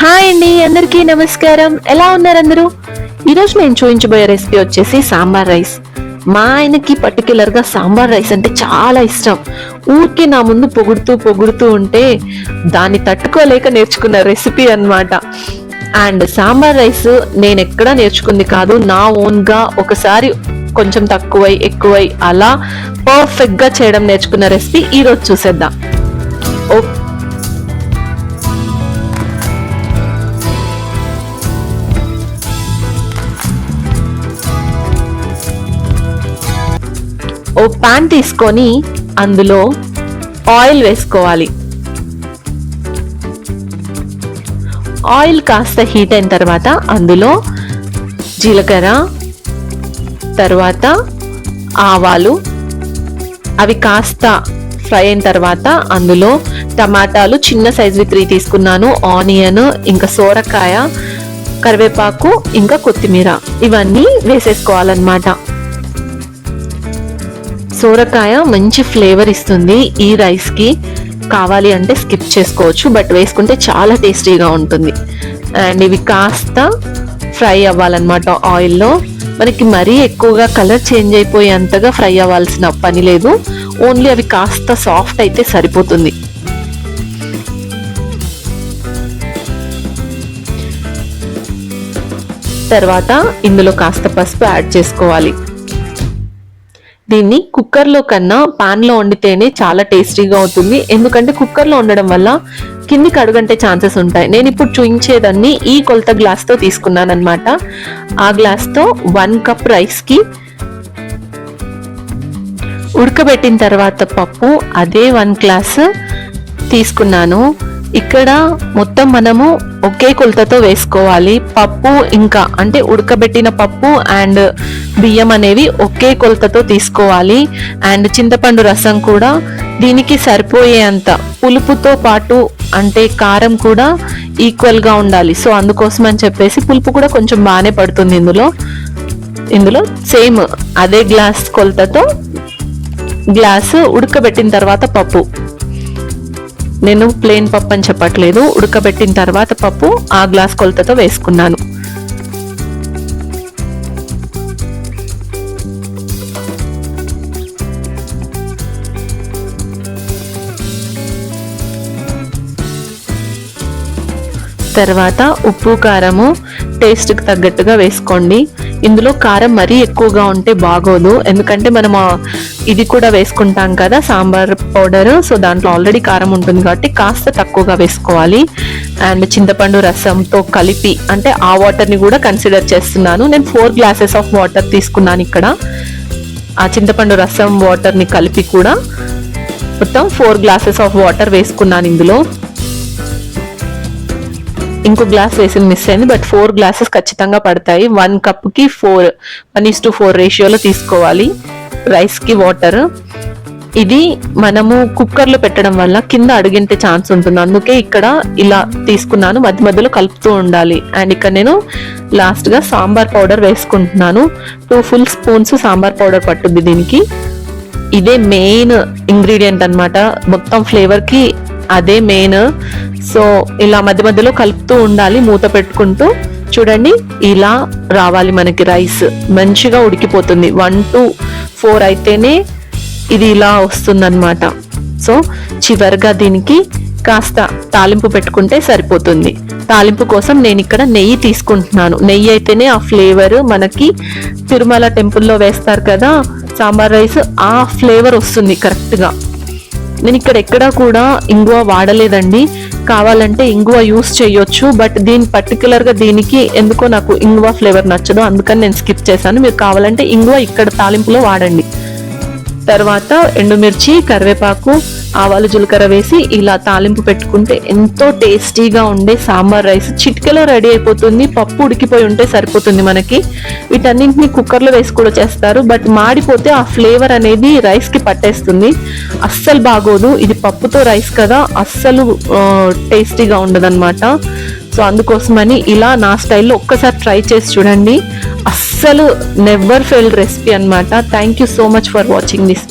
Hi అండి అందరికీ నమస్కారం. ఎలా ఉన్నారు అందరూ? ఈరోజు నేను చూపించబోయే రెసిపీ వచ్చేసి సాంబార్ రైస్. మా ఆయనకి పర్టికులర్గా సాంబార్ రైస్ అంటే చాలా ఇష్టం. ఊరికే నా ముందు పొగుడుతూ పొగుడుతూ ఉంటే దాన్ని తట్టుకోలేక నేర్చుకున్న రెసిపీ అన్నమాట. అండ్ సాంబార్ రైస్ నేను ఎక్కడా నేర్చుకుంది కాదు నా ఓన్గా ఒకసారి కొంచెం తక్కువై ఎక్కువై అలా పర్ఫెక్ట్గా చేయడం నేర్చుకున్న రెసిపీ ఈరోజు చూసేద్దాం. ఓకే. ఓ పాన్ తీసుకొని అందులో ఆయిల్ వేసుకోవాలి. ఆయిల్ కాస్త హీట్ అయిన తర్వాత అందులో జీలకర్ర తర్వాత ఆవాలు. అవి కాస్త ఫ్రై అయిన తర్వాత అందులో టమాటాలు చిన్న సైజువి త్రీ తీసుకున్నాను. ఆనియన్ ఇంకా సోరకాయ కరివేపాకు ఇంకా కొత్తిమీర ఇవన్నీ వేసేసుకోవాలన్నమాట. సోరకాయ మంచి ఫ్లేవర్ ఇస్తుంది ఈ రైస్కి కావాలి అంటే స్కిప్ చేసుకోవచ్చు బట్ వేసుకుంటే చాలా టేస్టీగా ఉంటుంది. అండ్ ఇవి కాస్త ఫ్రై అవ్వాలన్నమాట ఆయిల్లో మనకి మరీ ఎక్కువగా కలర్ చేంజ్ అయిపోయేంతగా ఫ్రై అవ్వాల్సిన పని లేదు. ఓన్లీ అవి కాస్త సాఫ్ట్ అయితే సరిపోతుంది. తర్వాత ఇందులో కాస్త పసుపు యాడ్ చేసుకోవాలి. దీన్ని కుక్కర్లో కన్నా పాన్లో వండితేనే చాలా టేస్టీగా అవుతుంది. ఎందుకంటే కుక్కర్లో వండడం వల్ల కిందికి కడుగంటే ఛాన్సెస్ ఉంటాయి. నేను ఇప్పుడు చూయించేదాన్ని ఈ కొలత గ్లాస్తో తీసుకున్నాను అనమాట ఆ గ్లాస్తో వన్ కప్ రైస్కి ఉడకబెట్టిన తర్వాత పప్పు అదే వన్ గ్లాస్ తీసుకున్నాను. ఇక్కడ మొత్తం మనము ఒకే కొలతతో వేసుకోవాలి. పప్పు ఇంకా అంటే ఉడకబెట్టిన పప్పు అండ్ బియ్యం అనేవి ఒకే కొలతతో తీసుకోవాలి. అండ్ చింతపండు రసం కూడా దీనికి సరిపోయేంత పులుపుతో పాటు అంటే కారం కూడా ఈక్వల్గా ఉండాలి. సో అందుకోసం అని చెప్పేసి పులుపు కూడా కొంచెం బాగానే పడుతుంది ఇందులో. ఇందులో సేమ్ అదే గ్లాస్ కొలతతో గ్లాసు ఉడకబెట్టిన తర్వాత పప్పు. నేను ప్లేన్ పప్పు అని చెప్పట్లేదు. ఉడకబెట్టిన తర్వాత పప్పు ఆ గ్లాస్ కొలతతో వేసుకున్నాను. తర్వాత ఉప్పు కారము టేస్ట్కి తగ్గట్టుగా వేసుకోండి. ఇందులో కారం మరీ ఎక్కువగా ఉంటే బాగోదు. ఎందుకంటే మనం ఇది కూడా వేసుకుంటాం కదా సాంబార్ పౌడర్. సో దాంట్లో ఆల్రెడీ కారం ఉంటుంది కాబట్టి కాస్త తక్కువగా వేసుకోవాలి. అండ్ చింతపండు రసంతో కలిపి అంటే ఆ వాటర్ని కూడా కన్సిడర్ చేస్తున్నాను. నేను ఫోర్ గ్లాసెస్ ఆఫ్ వాటర్ తీసుకున్నాను ఇక్కడ. ఆ చింతపండు రసం వాటర్ని కలిపి కూడా మొత్తం ఫోర్ గ్లాసెస్ ఆఫ్ వాటర్ వేసుకున్నాను ఇందులో. ఇంకో గ్లాస్ వేసింది మిస్ అయింది బట్ ఫోర్ గ్లాసెస్ ఖచ్చితంగా పడతాయి. One కప్కి four one is to four రేషియోలో తీసుకోవాలి. రైస్కి వాటర్ ఇది మనము కుక్కర్లో పెట్టడం వల్ల కింద అడిగింటే ఛాన్స్ ఉంటుంది. అందుకే ఇక్కడ ఇలా తీసుకున్నాను. మధ్య మధ్యలో కలుపుతూ ఉండాలి. అండ్ ఇక్కడ నేను లాస్ట్గా సాంబార్ పౌడర్ వేసుకుంటున్నాను. Two full spoons sambar powder పట్టుద్ది దీనికి. ఇదే మెయిన్ ఇంగ్రీడియంట్ అన్నమాట. మొత్తం ఫ్లేవర్కి అదే మెయిన్ సో ఇలా మధ్య మధ్యలో కలుపుతూ ఉండాలి మూత పెట్టుకుంటూ. చూడండి ఇలా రావాలి మనకి రైస్ మంచిగా ఉడికిపోతుంది. వన్ టు ఫోర్ అయితేనే ఇది ఇలా వస్తుందన్నమాట. సో చివరిగా దీనికి కాస్త తాలింపు పెట్టుకుంటే సరిపోతుంది. తాలింపు కోసం నేను ఇక్కడ నెయ్యి తీసుకుంటున్నాను. నెయ్యి అయితేనే ఆ ఫ్లేవర్ మనకి తిరుమల టెంపుల్లో వేస్తారు కదా సాంబార్ రైస్ ఆ ఫ్లేవర్ వస్తుంది కరెక్ట్గా నేను ఇక్కడ ఎక్కడా కూడా ఇంగువ వాడలేదండి. కావాలంటే ఇంగువ యూస్ చేయొచ్చు బట్ దీని పర్టికులర్గా దీనికి ఎందుకో నాకు ఇంగువ ఫ్లేవర్ నచ్చదు. అందుకని నేను స్కిప్ చేశాను. మీరు కావాలంటే ఇంగువ ఇక్కడ తాలింపులో వాడండి. తర్వాత ఎండుమిర్చి కరివేపాకు ఆవాలు జీలకర్ర వేసి ఇలా తాలింపు పెట్టుకుంటే ఎంతో టేస్టీగా ఉండే సాంబార్ రైస్. చిటికెలో రెడీ అయిపోతుంది పప్పు ఉడికిపోయి ఉంటే సరిపోతుంది మనకి. వీటన్నింటిని కుక్కర్లో వేసి కూడా చేస్తారు బట్ మాడిపోతే ఆ ఫ్లేవర్ అనేది రైస్కి పట్టేస్తుంది. అస్సలు బాగోదు ఇది పప్పుతో రైస్ కదా అస్సలు టేస్టీగా ఉండదన్నమాట. సో అందుకోసమని ఇలా నా స్టైల్లో ఒక్కసారి ట్రై చేసి చూడండి. అస్సలు నెవర్ ఫెయిల్ రెసిపీ అనమాట thank you so much for watching this